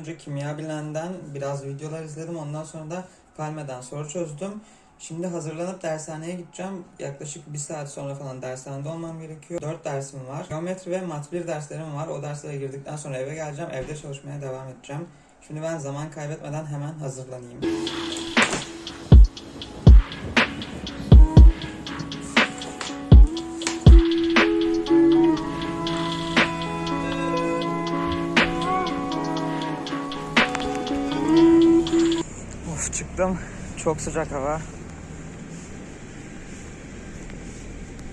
önce kimya bilenden biraz videolar izledim. Ondan sonra da Palme'den soru çözdüm. Şimdi hazırlanıp dershaneye gideceğim. Yaklaşık bir saat sonra falan dershanede olmam gerekiyor. Dört dersim var. Geometri ve mat 1 derslerim var. O derslere girdikten sonra eve geleceğim. Evde çalışmaya devam edeceğim. Şimdi ben zaman kaybetmeden hemen hazırlanayım. Of çıktım. Çok sıcak hava.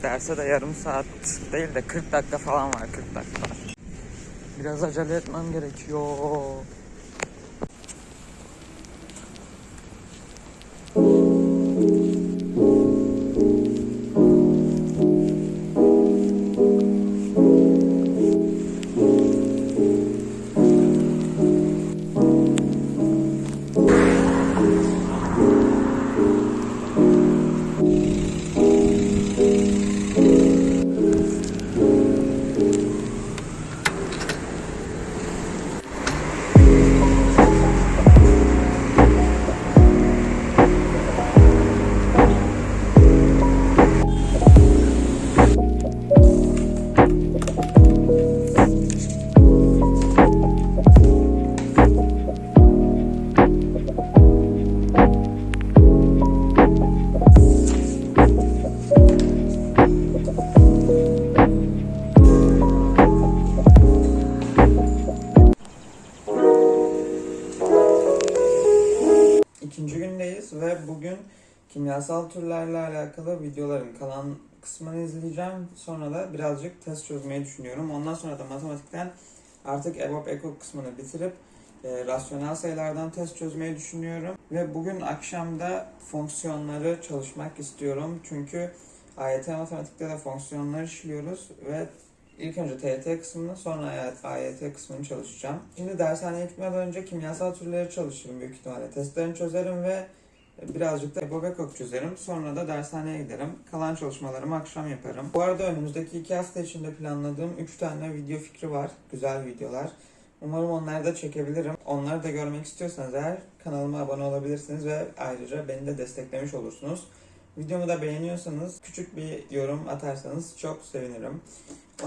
Derse de yarım saat değil de 40 dakika falan var 40 dakika. Biraz acele etmem gerekiyor. Kimyasal türlerle alakalı videoların kalan kısmını izleyeceğim. Sonra da birazcık test çözmeyi düşünüyorum. Ondan sonra da matematikten artık EBOB EKOK kısmını bitirip e, rasyonel sayılardan test çözmeyi düşünüyorum. Ve bugün akşamda fonksiyonları çalışmak istiyorum. Çünkü AYT matematikte de fonksiyonları işliyoruz ve İlk önce TYT kısmını sonra AYT kısmını çalışacağım. Şimdi dershaneye gitmeden önce kimyasal türleri çalışırım büyük ihtimalle. Testlerini çözerim ve birazcık da EBOBEKOK çözerim. Sonra da dershaneye giderim. Kalan çalışmalarımı akşam yaparım. Bu arada önümüzdeki iki hafta içinde planladığım 3 tane video fikri var. Güzel videolar. Umarım onları da çekebilirim. Onları da görmek istiyorsanız eğer kanalıma abone olabilirsiniz ve ayrıca beni de desteklemiş olursunuz. Videomu da beğeniyorsanız küçük bir yorum atarsanız çok sevinirim.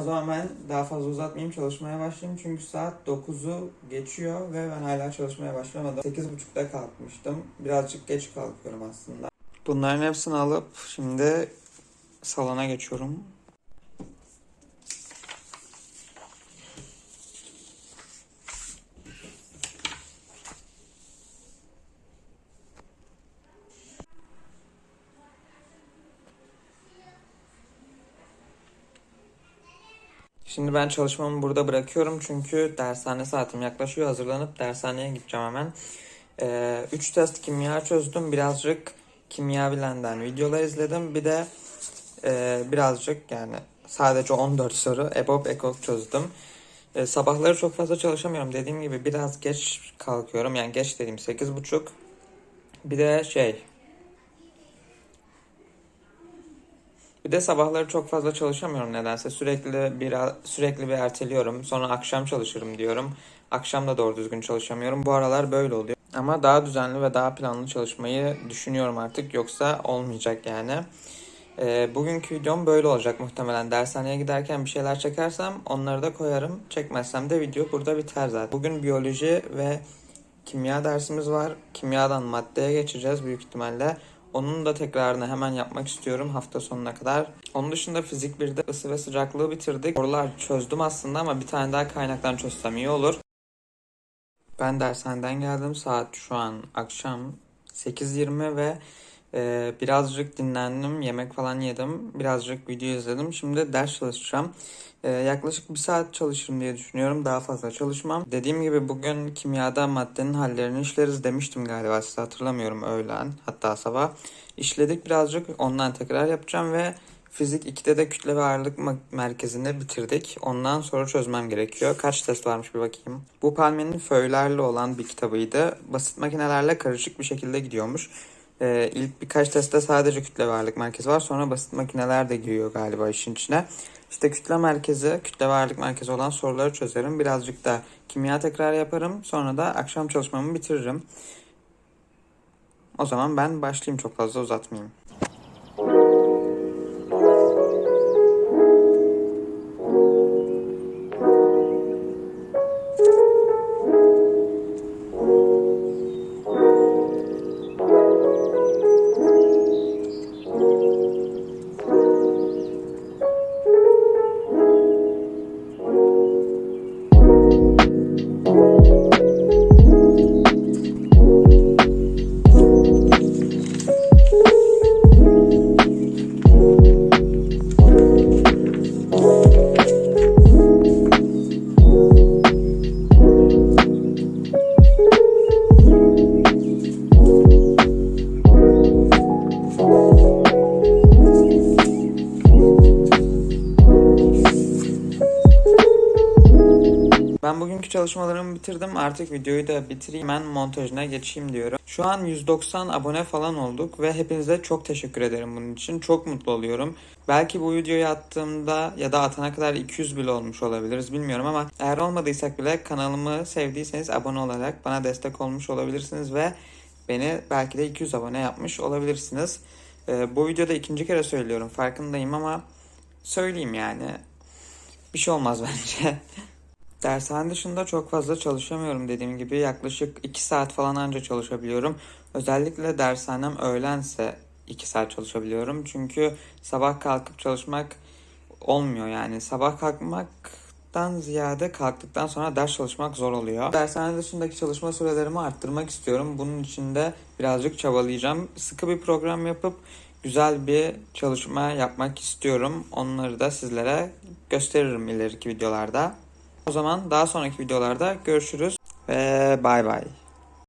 O zaman ben daha fazla uzatmayayım çalışmaya başlayayım çünkü saat 9'u geçiyor ve ben hala çalışmaya başlamadım. 8.30'da kalkmıştım. Birazcık geç kalkıyorum aslında. Bunların hepsini alıp şimdi salona geçiyorum. Şimdi ben çalışmamı burada bırakıyorum çünkü dershane saatim yaklaşıyor. Hazırlanıp dershaneye gideceğim hemen. 3 test kimya çözdüm. Birazcık kimya bilenden videolar izledim. Bir de e, birazcık yani sadece 14 soru EBOB EKOK çözdüm. E, sabahları çok fazla çalışamıyorum. Dediğim gibi biraz geç kalkıyorum. Yani geç dediğim 8.30. Bir de şey Bir de sabahları çok fazla çalışamıyorum nedense. Sürekli bir sürekli bir erteliyorum. Sonra akşam çalışırım diyorum. Akşam da doğru düzgün çalışamıyorum. Bu aralar böyle oluyor. Ama daha düzenli ve daha planlı çalışmayı düşünüyorum artık. Yoksa olmayacak yani. Ee, bugünkü videom böyle olacak muhtemelen. Dershaneye giderken bir şeyler çekersem onları da koyarım. Çekmezsem de video burada biter zaten. Bugün biyoloji ve kimya dersimiz var. Kimyadan maddeye geçeceğiz büyük ihtimalle. Onun da tekrarını hemen yapmak istiyorum hafta sonuna kadar. Onun dışında fizik 1'de ısı ve sıcaklığı bitirdik. Sorular çözdüm aslında ama bir tane daha kaynaktan çözsem iyi olur. Ben dershaneden geldim. Saat şu an akşam 8.20 ve e, birazcık dinlendim. Yemek falan yedim. Birazcık video izledim. Şimdi ders çalışacağım. E, yaklaşık bir saat çalışırım diye düşünüyorum. Daha fazla çalışmam. Dediğim gibi bugün kimyada maddenin hallerini işleriz demiştim galiba. Size hatırlamıyorum öğlen hatta sabah. İşledik birazcık. Ondan tekrar yapacağım ve Fizik 2'de de kütle ve ağırlık merkezini bitirdik. Ondan soru çözmem gerekiyor. Kaç test varmış bir bakayım. Bu Palme'nin föylerle olan bir kitabıydı. Basit makinelerle karışık bir şekilde gidiyormuş. Ee, ilk birkaç testte sadece kütle ve ağırlık merkezi var. Sonra basit makineler de giriyor galiba işin içine. İşte kütle merkezi, kütle ve ağırlık merkezi olan soruları çözerim. Birazcık da kimya tekrar yaparım. Sonra da akşam çalışmamı bitiririm. O zaman ben başlayayım çok fazla uzatmayayım. Ben bugünkü çalışmalarımı bitirdim. Artık videoyu da bitireyim. Ben montajına geçeyim diyorum. Şu an 190 abone falan olduk ve hepinize çok teşekkür ederim bunun için. Çok mutlu oluyorum. Belki bu videoyu attığımda ya da atana kadar 200 bile olmuş olabiliriz bilmiyorum ama eğer olmadıysak bile kanalımı sevdiyseniz abone olarak bana destek olmuş olabilirsiniz ve beni belki de 200 abone yapmış olabilirsiniz. Ee, bu videoda ikinci kere söylüyorum farkındayım ama söyleyeyim yani. Bir şey olmaz bence. Dershane dışında çok fazla çalışamıyorum dediğim gibi yaklaşık 2 saat falan anca çalışabiliyorum. Özellikle dershanem öğlense 2 saat çalışabiliyorum. Çünkü sabah kalkıp çalışmak olmuyor yani. Sabah kalkmaktan ziyade kalktıktan sonra ders çalışmak zor oluyor. Dershane dışındaki çalışma sürelerimi arttırmak istiyorum. Bunun için de birazcık çabalayacağım. Sıkı bir program yapıp güzel bir çalışma yapmak istiyorum. Onları da sizlere gösteririm ileriki videolarda. O zaman daha sonraki videolarda görüşürüz ve bay bay.